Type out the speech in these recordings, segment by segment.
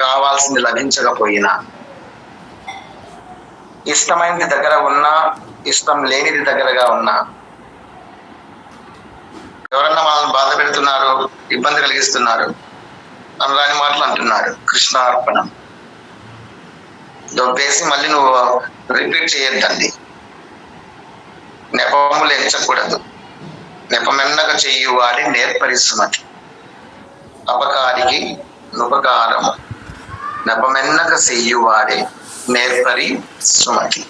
కావాల్సింది లభించకపోయినా ఇష్టమైనది దగ్గర ఉన్నా ఇష్టం లేనిది దగ్గరగా ఉన్నా ఎవరన్నా మనల్ని బాధ పెడుతున్నారు ఇబ్బంది కలిగిస్తున్నారు అనరాని మాటలు అంటున్నారు కృష్ణార్పణం. దొబ్బేసి మళ్ళీ నువ్వు రిపీట్ చేయొద్దండి. నెపములు ఎంచకూడదు నెపమెన్నక చెయ్యి వాడి నేర్పరిస్తున్నది అపకారికి నుపకారము. నపమెన్నక చెయ్యువాడే నేర్పరి సుమతి.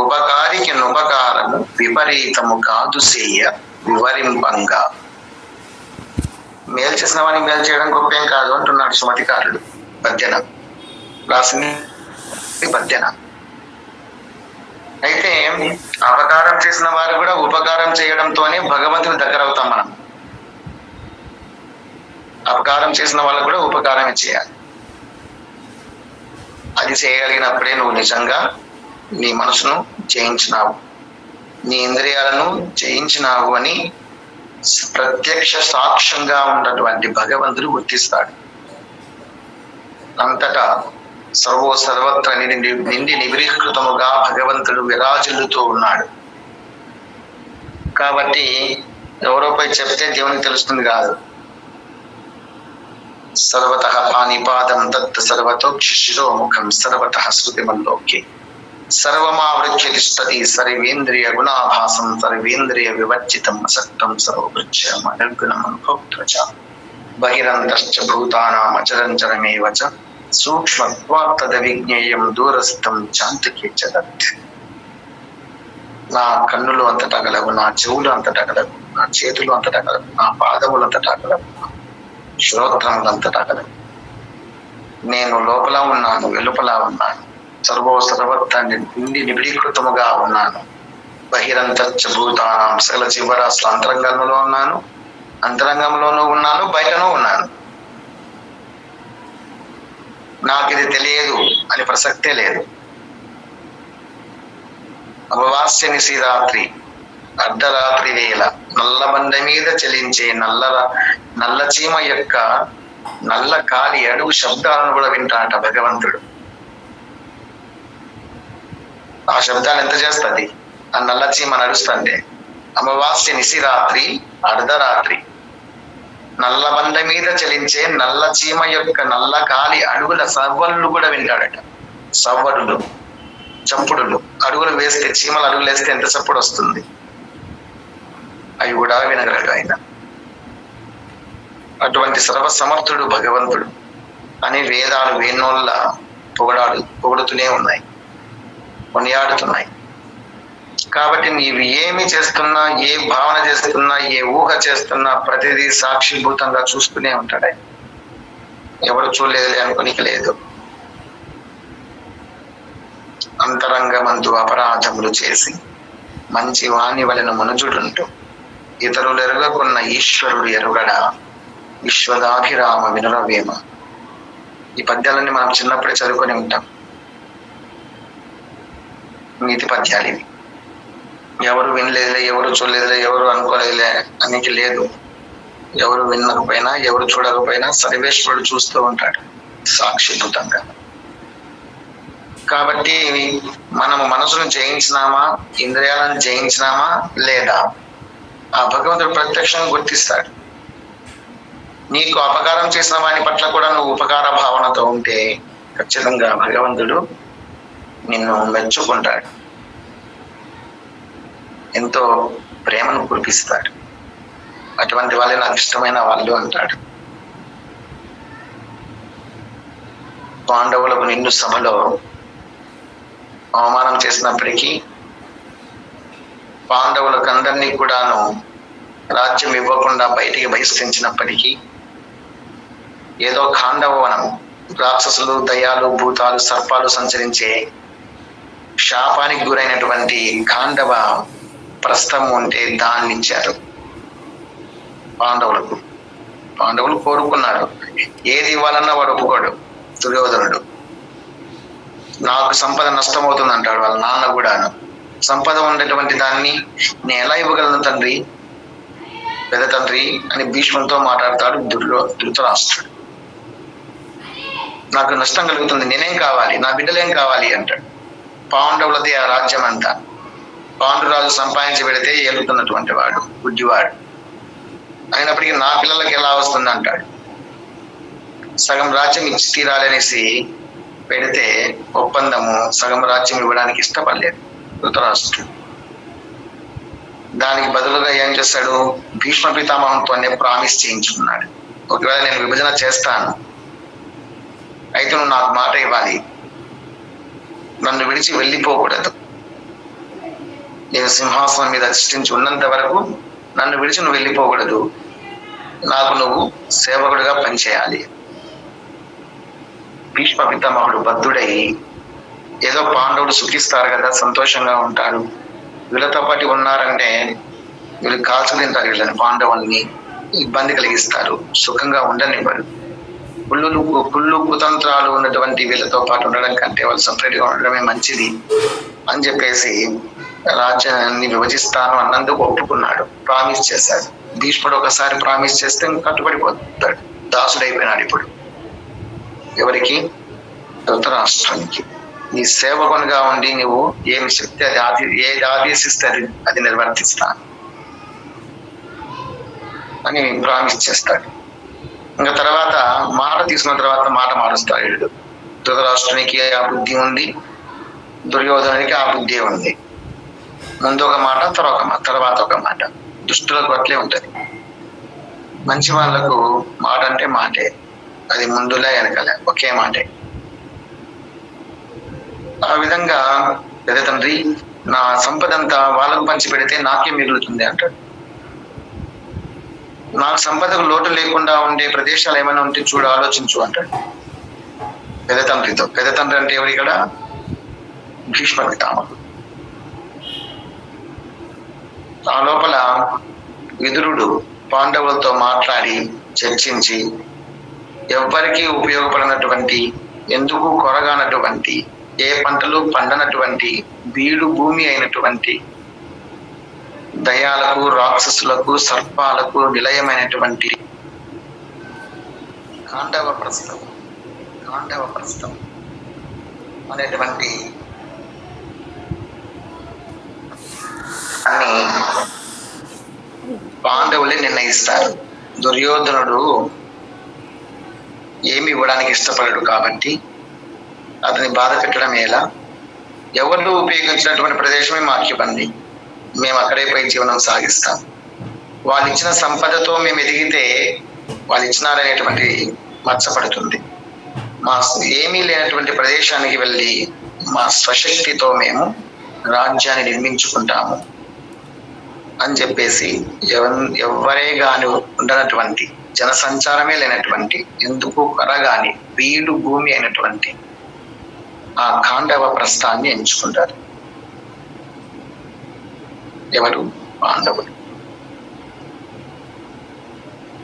ఉపకారికి నుపకారము విపరీతము కాదు సేయ వివరింపంగా. మేలు చేసిన వాడిని మేలు చేయడం గొప్పేం కాదు అంటున్నాడు సుమతికారుడు. పద్యన రాసింది పద్యన అయితే అపకారం చేసిన వారు కూడా ఉపకారం చేయడంతోనే భగవంతుని దగ్గర అవుతాం మనం. అపకారం చేసిన వాళ్ళకు కూడా ఉపకారమే చేయాలి. అది చేయగలిగినప్పుడే నువ్వు నిజంగా నీ మనసును జయించినావు. నీ ఇంద్రియాలను జయించినావు అని ప్రత్యక్ష సాక్ష్యంగా ఉన్నటువంటి భగవంతుడు గుర్తిస్తాడు. అంతటా సర్వో సర్వత్ర నిండి నిండి నిబిరీకృతముగా భగవంతుడు విరాజిల్లుతూ ఉన్నాడు. కాబట్టి ఎవరోపై చెప్తే దేవునికి తెలుస్తుంది కాదు. సర్వత పానిపాదం దత్త సర్వతోక్షి శిరోముఖం సర్వత శృతిమల్లోకి సర్వమావృత్యతిష్టతి సర్వేంద్రియ గుణాభాసం సర్వేంద్రియ వివర్జితం అసక్తం సర్వృత్యమ నిర్గుణం అనుభోక్త బహిరంతశ్చ భూతానాం అచరంచరమేవ చ సూక్ష్మత్వాత్తద విజ్ఞేయం దూరస్థం చాంతికి చదత్ నా కన్నులు అంతటా గలవు నా చెవులు అంతటా గలవు నా చేతులు అంతటా గలవు నా పాదములు అంతటా గలవు నా అంతటా కదా. నేను లోపల ఉన్నాను వెలుపల ఉన్నాను. సర్వో సర్వత్ర నిండి నిబిడీకృతముగా ఉన్నాను. బహిరంతచ్చ భూతానం సకల జీవరాశుల అంతరంగంలో ఉన్నాను. అంతరంగంలోనూ ఉన్నాను బయటనూ ఉన్నాను. నాకు ఇది తెలియదు అని ప్రసక్తే లేదు. అమవాస్యని శ్రీరాత్రి అర్ధరాత్రి వేళ నల్లబండ మీద చలించే నల్ల నల్ల చీమ యొక్క నల్ల కాలి అడుగు శబ్దాలను కూడా వింటాట భగవంతుడు. ఆ శబ్దాలు ఎంత చేస్తుంది? ఆ నల్ల చీమ నడుస్తుంటే. అమావాస్య నిశిరాత్రి అర్ధరాత్రి. నల్ల బండ మీద చలించే నల్ల చీమ యొక్క నల్ల కాలి అడుగుల సవ్వళ్ళు కూడా వింటాడట. సవ్వడులు చంపుడులు. అడుగులు వేస్తే చీమలు అడుగులు వేస్తే ఎంత చప్పుడు వస్తుంది? అవి కూడా వినగలడు ఆయన అటువంటి సర్వసమర్థుడు భగవంతుడు. అని వేదాలు వేణోళ్ళ పొగడాడు పొగుడుతూనే ఉన్నాయి. కొనియాడుతున్నాయి. కాబట్టి నీవు ఏమి చేస్తున్నా ఏ భావన చేస్తున్నా ఏ ఊహ చేస్తున్నా ప్రతిదీ సాక్షిభూతంగా చూస్తూనే ఉంటాడు ఎవరు చూడలేదులే అనుకోనికి లేదు. అంతరంగమందు అపరాధములు చేసి మంచి వాణి వలన మనుజుడుంటూ ఇతరులు ఎరగకున్న ఈశ్వరుడు ఎరుగడ విశ్వదాభిరామ వినురవేమ. ఈ పద్యాలన్నీ మనం చిన్నప్పుడే చదువుకొని ఉంటాం. నీతి పద్యాలు ఇవి. ఎవరు వినలేదులే ఎవరు చూడలేదులే ఎవరు అనుకోలేదులే అనేది లేదు. ఎవరు వినకపోయినా ఎవరు చూడకపోయినా సర్వేశ్వరుడు చూస్తూ ఉంటాడు సాక్షిభూతంగా. కాబట్టి మనము మనసును జయించినామా ఇంద్రియాలను జయించినామా లేదా ఆ భగవంతుడు ప్రత్యక్షంగా గుర్తిస్తాడు. నీకు అపకారం చేసిన వాని పట్ల కూడా నువ్వు ఉపకార భావనతో ఉంటే ఖచ్చితంగా భగవంతుడు నిన్ను మెచ్చుకుంటాడు. ఎంతో ప్రేమను కురిపిస్తాడు. అటువంటి వాళ్ళే నాకు ఇష్టమైన వాళ్ళు అంటాడు. పాండవులకు నిన్ను సభలో అవమానం చేసినప్పటికీ పాండవులకు అందరినీ కూడాను రాజ్యం ఇవ్వకుండా బయటికి బహిష్కరించినప్పటికీ ఏదో ఖాండవనం రాక్షసులు దయాలు భూతాలు సర్పాలు సంచరించే శాపానికి గురైనటువంటి ఖాండవ ప్రస్థం ఉంటే దాన్ని ఇచ్చారు పాండవులకు పాండవులు కోరుకున్నారు. ఏది ఇవ్వాలన్నా వాడు ఒప్పుకోడు దుర్యోధనుడు. నాకు సంపద నష్టమవుతుంది అంటాడు వాళ్ళ నాన్న కూడాను. సంపద ఉండేటువంటి దాన్ని నేను ఎలా ఇవ్వగలను తండ్రి? పెద్ద తండ్రి అని భీష్మునితో మాట్లాడతాడు దుర్లో ధృతరాష్ట్రుడు నాకు నష్టం కలుగుతుంది నేనేం కావాలి? నా బిడ్డలేం కావాలి అంటాడు. పాండవులది ఆ రాజ్యం అంతా పాండురాజు సంపాదించి పెడితే ఏలుతున్నటువంటి వాడు గుడ్డివాడు. అయినప్పటికీ నా పిల్లలకి ఎలా వస్తుంది అంటాడు. సగం రాజ్యం ఇచ్చి తీరాలనేసి పెడితే ఒప్పందము సగం రాజ్యం ఇవ్వడానికి ఇష్టపడలేదు. ధృతరాష్ట్రుడు. దానికి బదులుగా ఏం చేస్తాడు? భీష్మ పితామహంతోనే ప్రామిస్ చేయించుకున్నాడు. ఒకవేళ నేను విభజన చేస్తాను అయితే నువ్వు నాకు మాట ఇవ్వాలి. నన్ను విడిచి వెళ్ళిపోకూడదు. నేను సింహాసనం మీద అధిష్ఠించి ఉన్నంత వరకు నన్ను విడిచి నువ్వు వెళ్ళిపోకూడదు. నాకు నువ్వు సేవకుడిగా పనిచేయాలి. భీష్మ పితామహుడు బద్ధుడై ఏదో పాండవుడు సుఖిస్తారు కదా సంతోషంగా ఉంటారు. వీళ్ళతో పాటు ఉన్నారంటే వీళ్ళు కాల్చు తింటారు వీళ్ళని పాండవుల్ని ఇబ్బంది కలిగిస్తారు సుఖంగా ఉండనివ్వరు. పుల్లు పుల్లు కుతంత్రాలు ఉన్నటువంటి వీళ్ళతో పాటు ఉండడం కంటే వాళ్ళు సపరేట్గా ఉండడమే మంచిది అని చెప్పేసి రాజ్యాన్ని విభజిస్తాను అన్నందుకు ఒప్పుకున్నాడు ప్రామిస్ చేశాడు. భీష్ముడు ఒకసారి ప్రామిస్ చేస్తే కట్టుబడిపోతాడు. దాసుడైపోయినాడు ఇప్పుడు. ఎవరికి? ధృతరాష్ట్రానికి. నీ సేవకునిగా ఉండి నువ్వు ఏమి చెప్తే అది ఆది ఏది ఆదేశిస్తే అది అది నిర్వర్తిస్తాను అని ప్రామిస్ చేస్తాడు ఇంకా తర్వాత మాట తీసుకున్న తర్వాత మాట మారుస్తాడు వీడు. ధృతరాష్ట్రునికి ఆ బుద్ధి ఉంది దుర్యోధనునికి ఆ బుద్ధి ఉంది. ముందు ఒక మాట తర్వాత మాట తర్వాత ఒక మాట. దుష్టులకు అట్లే ఉంటుంది. మంచి వాళ్ళకు మాట అంటే మాటే. అది ముందులే వెనకలే ఒకే మాటే. ఆ విధంగా పెద్ద తండ్రి నా సంపద అంతా వాళ్ళకు పంచి పెడితే నాకే మిగులుతుంది అంటాడు. నాకు సంపదకు లోటు లేకుండా ఉండే ప్రదేశాలు ఏమైనా ఉంటే చూడు ఆలోచించు అంటాడు. పెద్ద తండ్రితో. పెద్ద తండ్రి అంటే ఎవరు ఇక్కడ? భీష్మ పితామహుడు ఆ లోపల విదురుడు పాండవులతో మాట్లాడి చర్చించి ఎవ్వరికీ ఉపయోగపడినటువంటి ఎందుకు కొరగానటువంటి ఏ పంటలు పండనటువంటి బీడు భూమి అయినటువంటి దయాలకు రాక్షసులకు సర్పాలకు నిలయమైనటువంటి కాండవ ప్రస్థం కాండవ ప్రస్థం అనేటువంటి అని పాండవులే నిర్ణయిస్తారు. దుర్యోధనుడు ఏమి ఇవ్వడానికి ఇష్టపడడు కాబట్టి అతని బాధ పెట్టడం ఎలా? ఎవరు ఉపయోగించినటువంటి ప్రదేశమే మాకు ఇవ్వండి మేము అక్కడే పోయి జీవనం సాగిస్తాం. వాళ్ళు ఇచ్చిన సంపదతో మేము ఎదిగితే వాళ్ళు ఇచ్చినారనేటువంటి మచ్చపడుతుంది. మా ఏమీ లేనటువంటి ప్రదేశానికి వెళ్ళి మా స్వశక్తితో మేము రాజ్యాన్ని నిర్మించుకుంటాము అని చెప్పేసి ఎవ ఎవరే గాని ఉండనటువంటి జనసంచారమే లేనటువంటి ఎందుకు కరగాని వీడు భూమి అయినటువంటి ఆ ఖాండవ ప్రస్థాన్ని ఎంచుకుంటారు. ఎవరు? పాండవులు.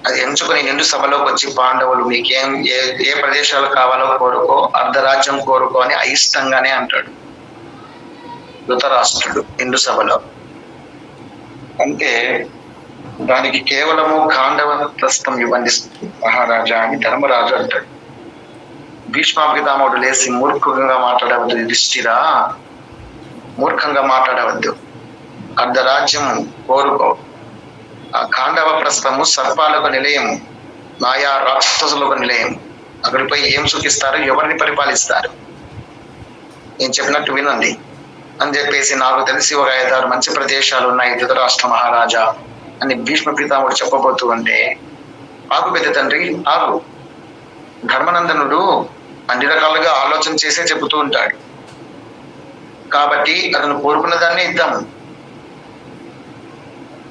అది ఎంచుకొని నిండు సభలోకి వచ్చి పాండవులు మీకేం ఏ ఏ ప్రదేశాలు కావాలో కోరుకో అర్ధరాజ్యం కోరుకో అని అయిష్టంగానే అంటాడు. ధృతరాష్ట్రుడు నిండు సభలో. అంటే దానికి కేవలము ఖాండవ ప్రస్థం ఇవ్వండి మహారాజా అని ధర్మరాజు అంటాడు. భీష్మాపితామవుడు లేచి మూర్ఖంగా మాట్లాడవద్దు యుధిష్ఠిరా. మూర్ఖంగా మాట్లాడవద్దు. అర్ధరాజ్యం కోరుకో. ఆ కాండవ ప్రస్థము సర్పాలకు నిలయము మాయా రాక్షసులకు నిలయం. అక్కడిపై ఏం సుఖిస్తారు ఎవరిని పరిపాలిస్తారు? నేను చెప్పినట్టు వినండి. అని చెప్పేసి నాకు తెలిసి ఒక ఐదారు మంచి ప్రదేశాలు ఉన్నాయి ధృతరాష్ట్ర మహారాజా అని భీష్మ పితాముడు చెప్పబోతూ ఉంటే ఆకు పెద్ద తండ్రి ఆగు. ధర్మనందనుడు అన్ని రకాలుగా ఆలోచన చేసే చెబుతూ ఉంటాడు. కాబట్టి అతను కోరుకున్న దాన్ని ఇద్దాము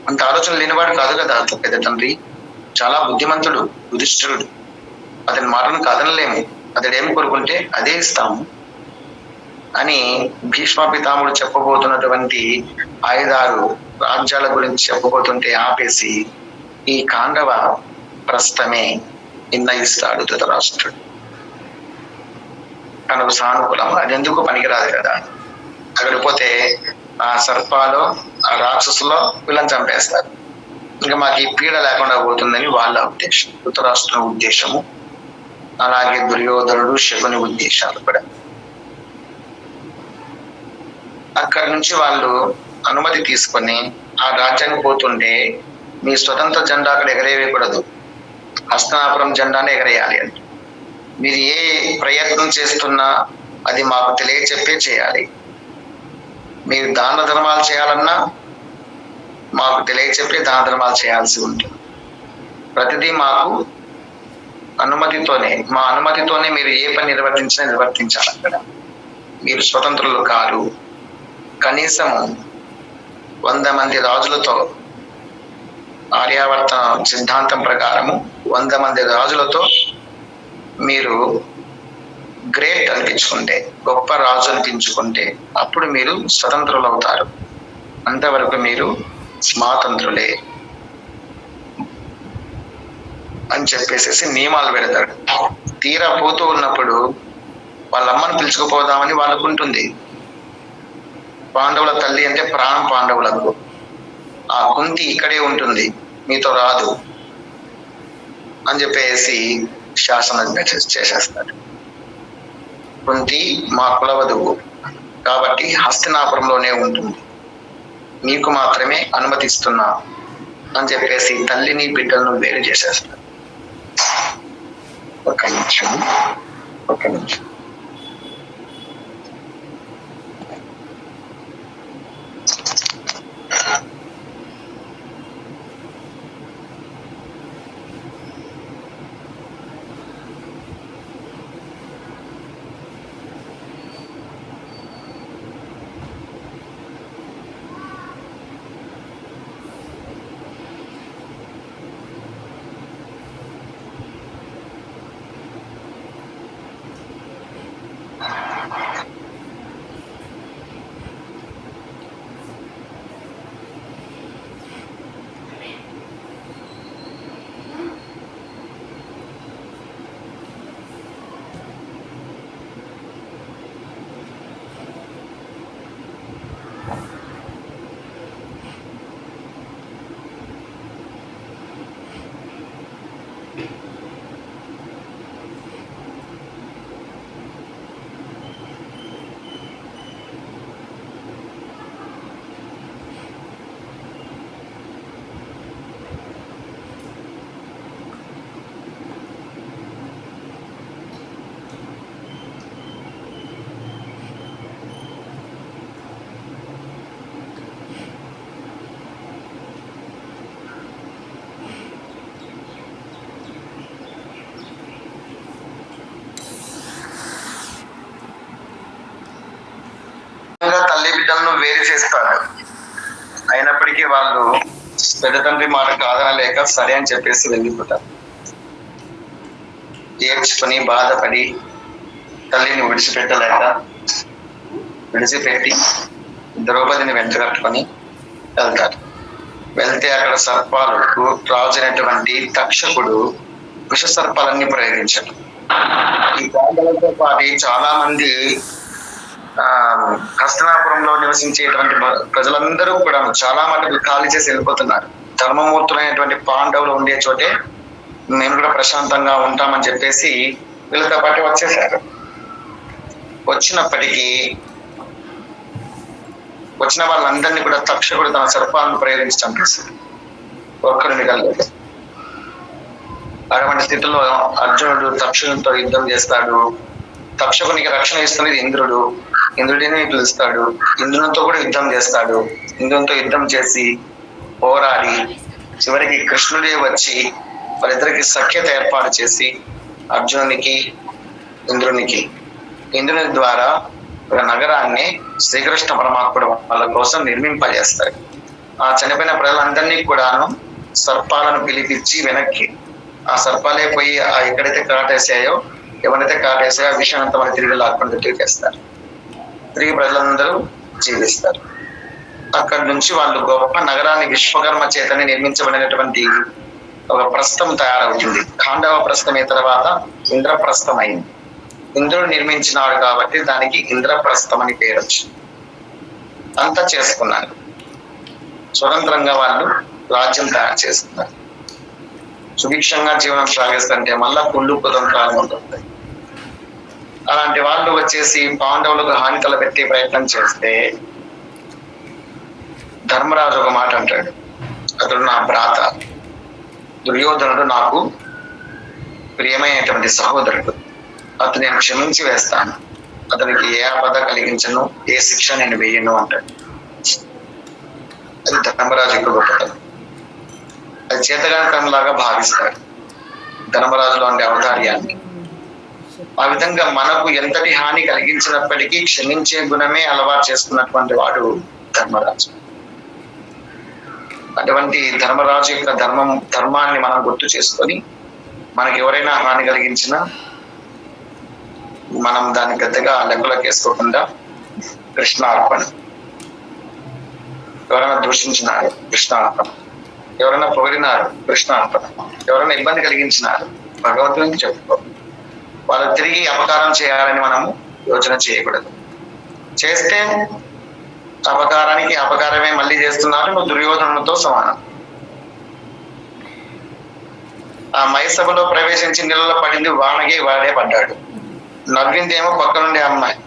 అంత ఆలోచన లేనివాడు కాదు కదా అంత పెద్ద తండ్రి. చాలా బుద్ధిమంతుడు యుధిష్ఠిరుడు. అతని మాటను కాదనలేము. అతడు ఏమి కోరుకుంటే అదే ఇస్తాము. అని భీష్మ పితాముడు చెప్పబోతున్నటువంటి ఆయుధాలు రాజ్యాల గురించి చెప్పబోతుంటే ఆపేసి ఈ కాండవ ప్రస్థమే నిర్ణయిస్తాడు ధృతరాష్ట్రుడు. తనకు సానుకూలం అది ఎందుకు పనికిరాదు కదా? అక్కడ పోతే ఆ సర్పాలు ఆ రాక్షసులో వీళ్ళని చంపేస్తారు. ఇంకా మాకు ఈ పీడ లేకుండా పోతుందని వాళ్ళ ఉద్దేశం ఉత్తరాష్ట్రం ఉద్దేశము అలాగే దుర్యోధనుడు శకుని ఉద్దేశాలు కూడా. అక్కడి నుంచి వాళ్ళు అనుమతి తీసుకొని ఆ రాజ్యానికి పోతుంటే మీ స్వతంత్ర జెండా అక్కడ ఎగరేయకూడదు. హస్తనాపురం జెండాను ఎగరేయాలి అంటే. మీరు ఏ ప్రయత్నం చేస్తున్నా అది మాకు తెలియచెప్పే చేయాలి. మీరు దాన ధర్మాలు చేయాలన్నా మాకు తెలియచెప్పి దాన ధర్మాలు చేయాల్సి ఉంటుంది. ప్రతిదీ మాకు అనుమతితోనే మా అనుమతితోనే మీరు ఏ పని నిర్వర్తించినా నిర్వర్తించాలి అక్కడ. మీరు స్వతంత్రులు కారు కనీసం వంద మంది రాజులతో ఆర్యావర్త సిద్ధాంతం ప్రకారము వంద మంది రాజులతో మీరు గ్రేట్ అనిపించుకుంటే గొప్ప రాజు అనిపించుకుంటే అప్పుడు మీరు స్వతంత్రులు అవుతారు. అంతవరకు మీరు స్వాతంత్రులే అని చెప్పేసేసి నియమాలు పెడతాడు తీరా పోతూ ఉన్నప్పుడు వాళ్ళ అమ్మని పిలుచుకుపోదామని వాళ్ళకు ఉంటుంది. పాండవుల తల్లి అంటే ప్రాణం పాండవులకు. ఆ కుంతి ఇక్కడే ఉంటుంది. మీతో రాదు. అని చెప్పేసి శాసనం చేసేస్తాడు. కుంతి మా కులవధువు. కాబట్టి హస్తినాపురంలోనే ఉంటుంది. మీకు మాత్రమే అనుమతిస్తున్నా అని చెప్పేసి తల్లిని బిడ్డలను వేరు చేసేస్తాడు. ఒక నిమిషం ఒక నిమిషం ఇంకా తల్లి బిడ్డలను వేరు చేస్తాడు. అయినప్పటికీ వాళ్ళు పెద్ద తండ్రి మాట కాదనలేక సరే అని చెప్పేసి వెళ్ళిపోతారు. ఏడ్చుకొని బాధపడి తల్లిని విడిచిపెట్టలేక విడిచిపెట్టి ద్రౌపదిని వెంటగట్టుకొని వెళ్తారు. వెళ్తే అక్కడ సర్పాలకు రాజైనటువంటి తక్షకుడు విష సర్పాలన్నీ ప్రయోగించాడు. ఈ పాండవులతో పాటు చాలా మంది హస్తనాపురంలో నివసించేటువంటి ప్రజలందరూ కూడా చాలా మటుకు ఖాళీ చేసి వెళ్ళిపోతున్నారు. ధర్మమూర్తులైనటువంటి పాండవులు ఉండే చోటే మేము కూడా ప్రశాంతంగా ఉంటామని చెప్పేసి వీళ్ళతో పాటు వచ్చేసారు. వచ్చినప్పటికీ వచ్చిన వాళ్ళందరినీ కూడా తక్షకుడు తన సర్పాలను ప్రయోగించి చంపేశాడు ఒక్కడు మిగలలేదు. అటువంటి స్థితిలో అర్జునుడు తక్షణంతో యుద్ధం చేస్తాడు. తక్షకునికి రక్షణ ఇస్తున్నది ఇంద్రుడు. ఇంద్రుడిని పిలుస్తాడు. ఇంద్రునితో కూడా యుద్ధం చేస్తాడు. ఇంద్రునితో యుద్ధం చేసి పోరాడి చివరికి కృష్ణుడే వచ్చి వాళ్ళిద్దరికి సఖ్యత ఏర్పాటు చేసి అర్జునునికి ఇంద్రునికి. ఇంద్రుని ద్వారా ఒక నగరాన్ని శ్రీకృష్ణ పరమాత్ముడు వాళ్ళ కోసం నిర్మింపజేస్తాడు. ఆ చనిపోయిన ప్రజలందరినీ కూడాను సర్పాలను పిలిపించి వెనక్కి. ఆ సర్పాలే పోయి ఆ ఎక్కడైతే కాటేసాయో ఎవరైతే కాటేసాయో ఆ విషయం అంతా మన తిరిగి లాక్కుండా తిరిగేస్తారు. తిరిగి ప్రజలందరూ జీవిస్తారు. అక్కడి నుంచి వాళ్ళు గొప్ప నగరాన్ని విశ్వకర్మ చేతనే నిర్మించబడినటువంటి ఒక ప్రస్థం తయారవుతుంది. ఖాండవ ప్రస్థమే తర్వాత ఇంద్రప్రస్థం అయింది ఇంద్రుడు నిర్మించినాడు కాబట్టి దానికి ఇంద్రప్రస్థం అని పేరు వచ్చింది. అంతా చేసుకున్నారు. స్వతంత్రంగా వాళ్ళు రాజ్యం తయారు చేసుకున్నారు. సుభిక్షంగా జీవనం సాగిస్తుంటే మళ్ళా కుళ్ళు కుదం ప్రారంభమవుతుంది అలాంటి వాళ్ళు వచ్చేసి పాండవులకు హాని కలపెట్టే ప్రయత్నం చేస్తే ధర్మరాజు ఒక మాట అంటాడు. అతడు నా భ్రాత. దుర్యోధనుడు నాకు ప్రియమైనటువంటి సహోదరుడు. అతను నేను క్షమించి వేస్తాను. అతనికి ఏ ఆపద కలిగించను ఏ శిక్ష నేను వేయను అంటాడు. అది ధర్మరాజు యొక్క గొప్పతనం. అది చేతగానికంలాగా భావిస్తాడు ధర్మరాజు ఉండే అవతార్యాన్ని ఆ విధంగా మనకు ఎంతటి హాని కలిగించినప్పటికీ క్షమించే గుణమే అలవాటు చేసుకున్నటువంటి వాడు ధర్మరాజు. అటువంటి ధర్మరాజు యొక్క ధర్మం ధర్మాన్ని మనం గుర్తు చేసుకొని మనకి ఎవరైనా హాని కలిగించినా మనం దాన్ని పెద్దగా లెక్కలోకి వేసుకోకుండా కృష్ణార్పణ. ఎవరైనా దూషించిన కృష్ణార్పణ. ఎవరైనా పొగిడినారు కృష్ణ అర్పణ ఎవరైనా ఇబ్బంది కలిగించినారు భగవంతునికి చెప్పుకో. వాళ్ళు తిరిగి అపకారం చేయాలని మనము యోచన చేయకూడదు. చేస్తే అపకారానికి అపకారమే మళ్ళీ చేస్తున్నారు నువ్వు దుర్యోధనులతో సమానం. ఆ మైసభలో ప్రవేశించి నీళ్ళలో పడింది వానగి వాడే పడ్డాడు. నవ్విందేమో పక్క నుండి అమ్మాయి.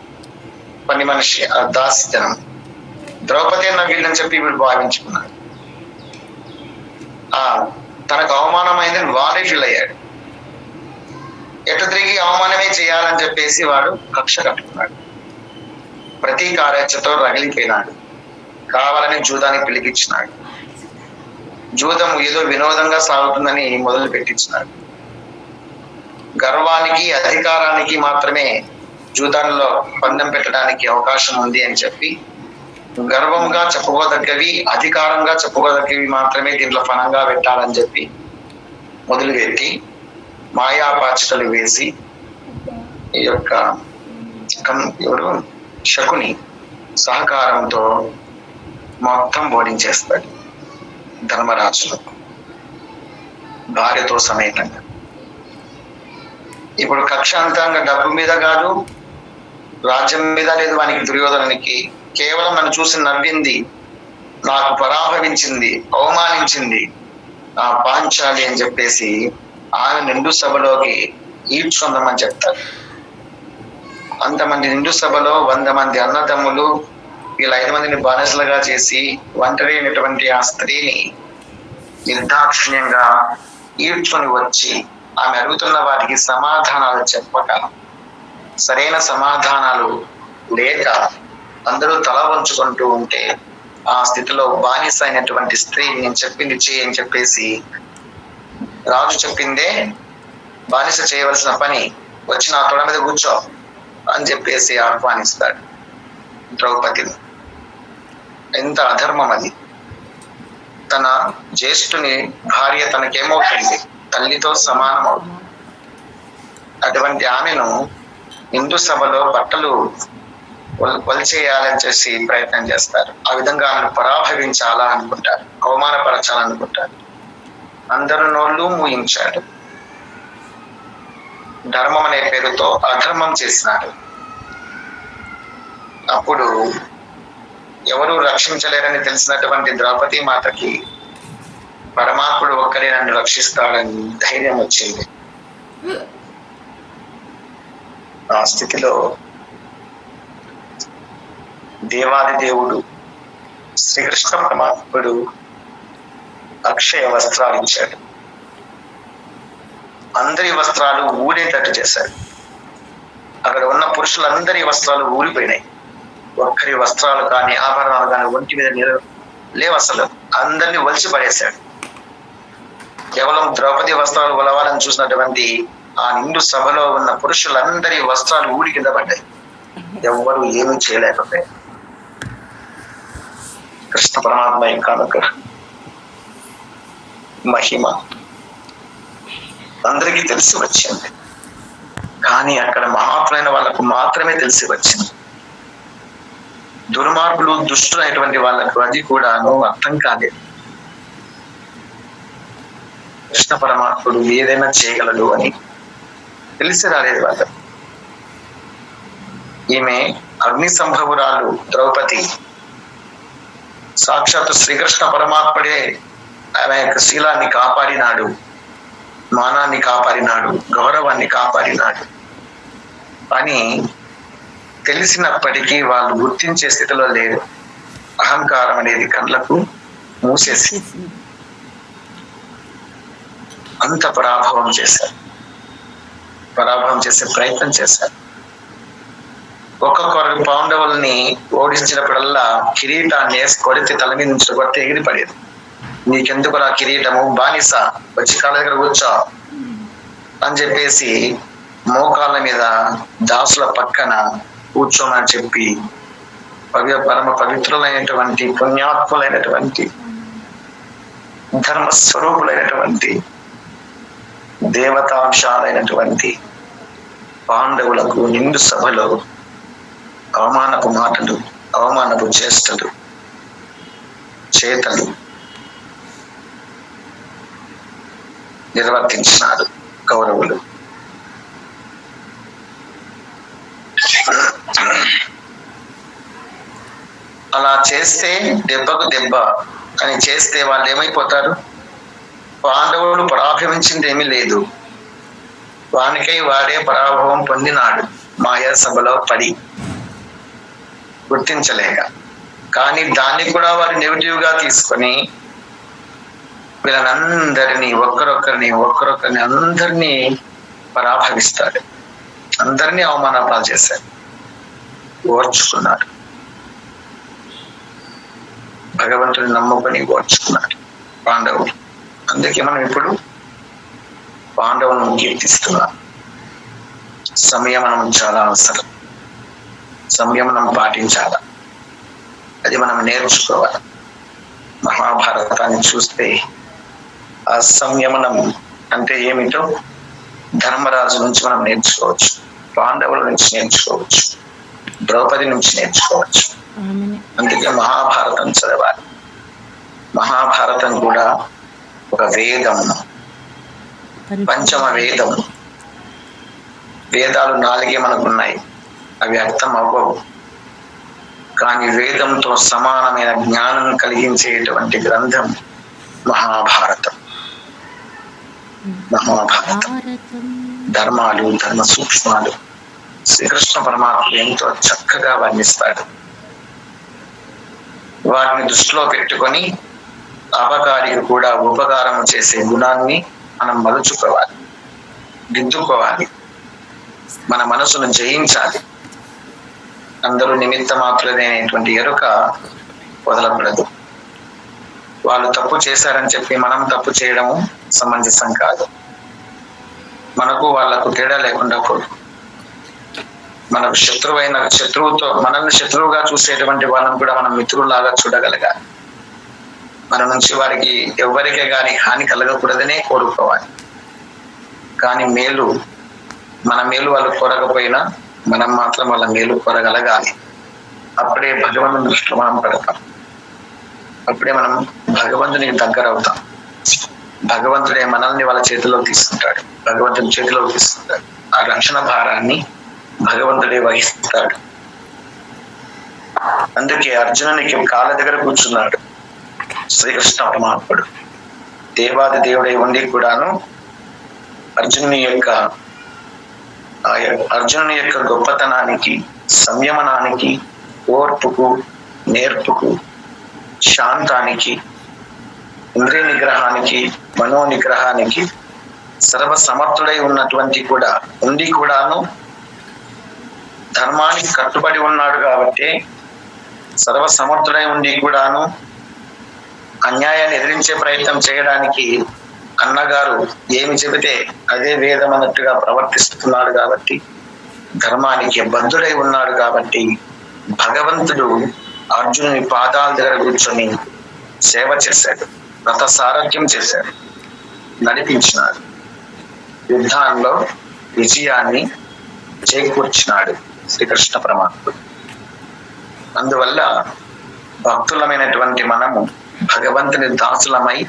పని మనిషి ఆ దాసితనం ద్రౌపది నవ్విందని చెప్పి వీడు భావించుకున్నాడు. తనకు అవమానమైందని వాడే ఫీల్ అయ్యాడు. ఎటు తిరిగి అవమానమే చేయాలని చెప్పేసి వాడు కక్ష కట్టుకున్నాడు. ప్రతి కార్యచతో రగిలిపోయినాడు. కావాలని జూదాన్ని పిలిపించినాడు. జూదం ఏదో వినోదంగా సాగుతుందని మొదలు పెట్టించినాడు. గర్వానికి అధికారానికి మాత్రమే జూదాల్లో పందెం పెట్టడానికి అవకాశం ఉంది అని చెప్పి గర్వంగా చెప్పుకోదగ్గవి అధికారంగా చెప్పుకోదగ్గవి మాత్రమే దీంట్లో ఫలంగా పెట్టాలని చెప్పి మొదలుపెట్టి మాయాపాచటలు వేసి ఈ యొక్క ఎవరు? శకుని సహకారంతో మొత్తం ఓడించేస్తాడు ధర్మరాజును భార్యతో సమేతంగా. ఇప్పుడు కక్ష అంతంగా డబ్బు మీద కాదు రాజ్యం మీద లేదు వానికి దుర్యోధనానికి కేవలం నన్ను చూసి నవ్వింది నాకు పరాభవించింది అవమానించింది ఆ పాంచాలి అని చెప్పేసి ఆమె నిండు సభలోకి ఈడ్చుకుందామని చెప్తారు. అంతమంది నిండు సభలో వంద మంది అన్నదమ్ములు వీళ్ళ ఐదు మందిని బానిసలుగా చేసి ఒంటరి అయినటువంటి ఆ స్త్రీని నిర్దాక్షిణ్యంగా ఈడ్చుకొని వచ్చి ఆమె అడుగుతున్న వాటికి సమాధానాలు చెప్పక సరైన సమాధానాలు లేక అందరూ తల వంచుకుంటూ ఉంటే ఆ స్థితిలో బానిస అయినటువంటి స్త్రీ నేను చెప్పింది చేయి అని చెప్పేసి రాజు చెప్పిందే బానిస చేయవలసిన పని వచ్చి నా తొడ మీద కూర్చో అని చెప్పేసి ఆహ్వానిస్తాడు ద్రౌపదిని. ఎంత అధర్మం అది. తన జ్యేష్ఠుని భార్య తనకేమవుతుంది తల్లితో సమానం అవుతుంది అటువంటి ఆమెను హిందూ సభలో బట్టలు కొలు వలిచేయాలని చేసి ప్రయత్నం చేస్తారు. ఆ విధంగా ఆమెను పరాభవించాలా అనుకుంటారు అవమానపరచాలనుకుంటారు. అందరు నోళ్ళు మూయించాడు. ధర్మం అనే పేరుతో అధర్మం చేసినాడు. అప్పుడు ఎవరు రక్షించలేరని తెలిసినటువంటి ద్రౌపది మాతకి పరమాత్ముడు ఒక్కడే నన్ను రక్షిస్తాడని ధైర్యం వచ్చింది. ఆ స్థితిలో దేవాది దేవుడు శ్రీకృష్ణ పరమాత్ముడు అక్షయ వస్త్రాలు ఇచ్చాడు. అందరి వస్త్రాలు ఊడేటట్టు చేశాడు. అక్కడ ఉన్న పురుషులందరి వస్త్రాలు ఊరిపోయినాయి. ఒక్కరి వస్త్రాలు కానీ ఆభరణాలు కానీ ఒంటి మీద నిల లేవు అసలు. అందరినీ వలిసి పడేశాడు. కేవలం ద్రౌపది వస్త్రాలు ఒలవాలని చూసినటువంటి ఆ నిండు సభలో ఉన్న పురుషులందరి వస్త్రాలు ఊడి కింద పడ్డాయి. ఎవ్వరు ఏమీ చేయలేకపోయారు. కృష్ణ పరమాత్మ యొక్క అనుగ్రహం మహిమ. అందరికీ తెలిసి వచ్చింది. కానీ అక్కడ మహాత్మైన వాళ్ళకు మాత్రమే తెలిసి వచ్చింది. దుర్మార్గులు దుష్టులైనటువంటి వాళ్ళకు అది కూడాను అర్థం కాలేదు. కృష్ణ పరమాత్ముడు ఏదైనా చేయగలడు అని తెలిసి రాలేదు వాళ్ళకు. ఈమె అగ్ని సంభవురాలు ద్రౌపది సాక్షాత్ శ్రీకృష్ణ పరమాత్ముడే ఆమె యొక్క శీలాన్ని కాపాడినాడు మానాన్ని కాపాడినాడు గౌరవాన్ని కాపాడినాడు. అని తెలిసినప్పటికీ వాళ్ళు గుర్తించే స్థితిలో లేరు. అహంకారం అనేది కళ్ళకు మూసేసి అంత పరాభవం చేశారు. పరాభవం చేసే ప్రయత్నం చేశారు. ఒక్కొక్కరు పాండవుల్ని ఓడించినప్పుడల్లా కిరీటాన్ని వేసి కొడితే తల మీద నుంచి కొడితే ఎగిరి పడేది నీకెందుకు నా కిరీటము? బానిస వచ్చి కాళ్ళ దగ్గర కూర్చో అని చెప్పేసి మోకాళ్ళ మీద దాసుల పక్కన కూర్చోమని చెప్పి పవి పరమ పవిత్రులైనటువంటి పుణ్యాత్ములైనటువంటి ధర్మస్వరూపులైనటువంటి దేవతాంశాలైనటువంటి పాండవులకు నిండు సభలో అవమానపు మాటలు అవమానపు చేష్టలు చేతలు నిర్వర్తించినారు కౌరవులు అలా చేస్తే దెబ్బకు దెబ్బ అని చేస్తే వాళ్ళు ఏమైపోతారు? పాండవులు పరాభవించింది ఏమీ లేదు. వానికై వాడే పరాభవం పొందినాడు. మాయా సభలో పడి గుర్తించలేక. కానీ దాన్ని కూడా వారు నెగిటివ్గా తీసుకొని వీళ్ళనందరినీ ఒక్కరొక్కరిని ఒక్కరొక్కరిని అందరినీ పరాభవిస్తారు. అందరినీ అవమానపాలు చేశారు. ఓర్చుకున్నాడు భగవంతుని నమ్ముకొని ఓర్చుకున్నాడు పాండవులు. అందుకే మనం ఇప్పుడు పాండవులను కీర్తిస్తున్నాం. సంయమనం చాలా అవసరం. సంయమనం పాటించాలి. అది మనం నేర్చుకోవాలి. మహాభారతాన్ని చూస్తే ఆ సంయమనం అంటే ఏమిటో ధర్మరాజు నుంచి మనం నేర్చుకోవచ్చు. పాండవుల నుంచి నేర్చుకోవచ్చు. ద్రౌపది నుంచి నేర్చుకోవచ్చు. అందుకే మహాభారతం చదవాలి. మహాభారతం కూడా ఒక వేదం. పంచమ వేదం. వేదాలు నాలుగే మనకున్నాయి. అవి అర్థం అవ్వవు. కానీ వేదంతో సమానమైన జ్ఞానం కలిగించేటువంటి గ్రంథం మహాభారతం. మహాభారతం. ధర్మాలు ధర్మ సూక్ష్మాలు. శ్రీకృష్ణ పరమాత్ముడు ఎంతో చక్కగా వర్ణిస్తాడు. వాటిని దృష్టిలో పెట్టుకొని అపకారికి కూడా ఉపకారం చేసే గుణాన్ని మనం మలుచుకోవాలి. దిద్దుకోవాలి. మన మనసును జయించాలి. అందరూ నిమిత్త మాత్రమేటువంటి ఎరుక వదలకూడదు. వాళ్ళు తప్పు చేశారని చెప్పి మనం తప్పు చేయడము సమంజసం కాదు. మనకు వాళ్ళకు తేడా లేకుండా పోదు. మనకు శత్రువైన శత్రువుతో మనల్ని శత్రువుగా చూసేటువంటి వాళ్ళని కూడా మనం మిత్రులాగా చూడగలగాలి. మన నుంచి వారికి ఎవరికే గాని హాని కలగకూడదనే కోరుకోవాలి. కానీ మేలు మన మేలు వాళ్ళు కోరకపోయినా మనం మాత్రం వాళ్ళ మేలు కోరగలగాలి. అప్పుడే భగవంతుని దృష్టిలో మనం పెడతాం. అప్పుడే మనం భగవంతునికి దగ్గర అవుతాం. భగవంతుడే మనల్ని వాళ్ళ చేతిలో తీసుకుంటాడు. భగవంతుని చేతిలో తీసుకుంటాడు. ఆ రక్షణ భారాన్ని భగవంతుడే వహిస్తాడు. అందుకే అర్జునునికి కాళ్ళ దగ్గర కూర్చున్నాడు. శ్రీకృష్ణ పరమాత్ముడు. దేవాది దేవుడై ఉండి కూడాను అర్జునుని యొక్క ఆ అర్జునుని యొక్క గొప్పతనానికి సంయమనానికి ఓర్పుకు నేర్పుకు శాంతానికి ఇంద్రియ నిగ్రహానికి మనో నిగ్రహానికి సర్వ సమర్థుడై ఉన్నటువంటి కూడా ఉండి కూడాను ధర్మానికి కట్టుబడి ఉన్నాడు కాబట్టి సర్వ సమర్థుడై ఉండి కూడాను అన్యాయాన్ని ఎదిరించే ప్రయత్నం చేయడానికి అన్నగారు ఏమి చెబితే అదే వేదం అన్నట్టుగా ప్రవర్తిస్తున్నాడు కాబట్టి ధర్మానికి బద్ధుడై ఉన్నాడు కాబట్టి భగవంతుడు అర్జునుని పాదాల దగ్గర కూర్చొని సేవ చేశాడు రథ సారథ్యం చేశాడు నడిపించినాడు. యుద్ధాల్లో విజయాన్ని చేకూర్చినాడు శ్రీకృష్ణ పరమాత్ముడు. అందువల్ల భక్తులమైనటువంటి మనము భగవంతుని దాసులమై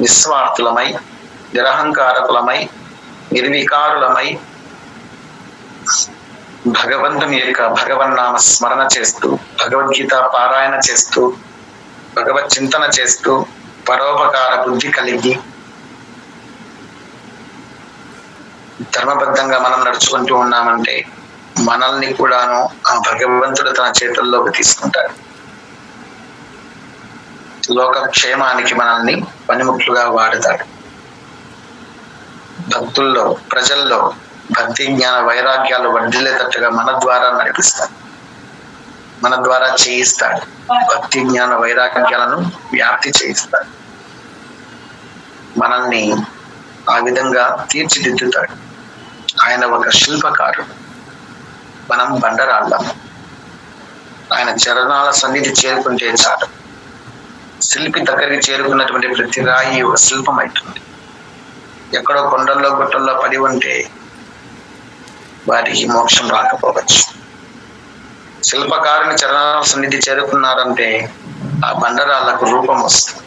నిస్వార్థులమై నిరహంకారకులమై నిర్వికారులమై భగవంతుని యొక్క భగవన్నామ స్మరణ చేస్తూ భగవద్గీత పారాయణ చేస్తూ భగవత్ చింతన చేస్తూ పరోపకార బుద్ధి కలిగి ధర్మబద్ధంగా మనం నడుచుకుంటూ ఉన్నామంటే మనల్ని కూడాను ఆ భగవంతుడు తన చేతుల్లోకి తీసుకుంటాడు. లోక క్షేమానికి మనల్ని పనిముట్లుగా వాడతాడు. భక్తుల్లో ప్రజల్లో భక్తి జ్ఞాన వైరాగ్యాలు వర్ధిల్లేటట్టుగా మన ద్వారా నడిపిస్తాడు. మన ద్వారా చేయిస్తాడు. భక్తి జ్ఞాన వైరాగ్యాలను వ్యాప్తి చేయిస్తాడు. మనల్ని ఆ విధంగా తీర్చిదిద్దుతాడు. ఆయన ఒక శిల్పకారుడు. మనం బండరాళ్ళం. ఆయన చరణాల సన్నిధి చేరుకుంటే చాలు. శిల్పి దగ్గరికి చేరుకున్నటువంటి ప్రతి రాయి ఒక శిల్పం అవుతుంది ఎక్కడో కొండల్లో గుట్టల్లో పడి ఉంటే వారికి మోక్షం రాకపోవచ్చు. శిల్పకారుని చరణాల సన్నిధి చేరుకున్నారంటే ఆ బండరాళ్ళకు రూపం వస్తుంది.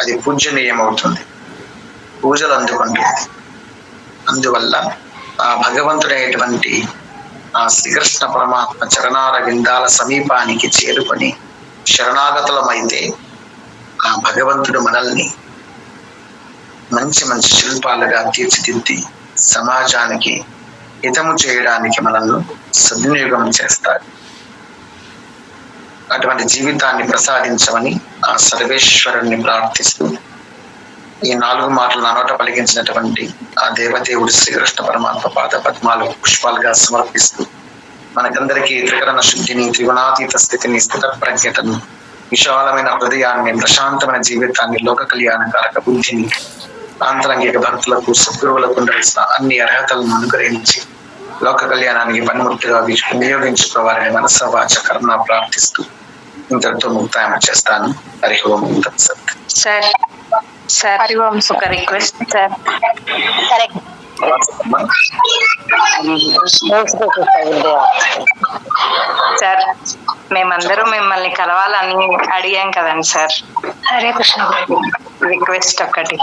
అది పూజనీయం అవుతుంది పూజలు అందుకుంటుంది. అందువల్ల ఆ భగవంతుడైనటువంటి ఆ శ్రీకృష్ణ పరమాత్మ చరణార విందాల సమీపానికి చేరుకొని శరణాగతులమైతే ఆ భగవంతుడు మనల్ని మంచి మంచి శిల్పాలుగా తీర్చిదిద్ది సమాజానికి హితము చేయడానికి మనల్ని సద్వినియోగం చేస్తాడు. అటువంటి జీవితాన్ని ప్రసాదించమని ఆ సర్వేశ్వరుణ్ణి ప్రార్థిస్తూ ఈ నాలుగు మాటలు నానోట నోట పలికించినటువంటి ఆ దేవదేవుడు శ్రీకృష్ణ పరమాత్మ పాద పద్మాలు పుష్పాలుగా సమర్పిస్తూ మనకందరికీ త్రికరణ శుద్ధిని త్రిగుణాతీత స్థితిని స్థిత ప్రజ్ఞతను విశాలమైన హృదయాన్ని ప్రశాంతమైన జీవితాన్ని లోక కళ్యాణకారక బుద్ధిని ఆంతరంగిక భక్తులకు సద్గురువులకు ఉండాల్సిన అన్ని అర్హతలను అనుగ్రహించి లోక కళ్యాణానికి పనిముట్టుగా వినియోగించుకోవాలని మనస వాచ కర్మ ప్రార్థిస్తూ ఇంతటితో ముక్తాయం చేస్తాను. హరి ఓం సార్ సార్ హరి ఓం ఒక రిక్వెస్ట్ సార్. కరెక్ట్. సార్ మేమందరం మిమ్మల్ని కలవాలని అడిగాం కదండి సార్. హరే కృష్ణ. రిక్వెస్ట్ ఒకటి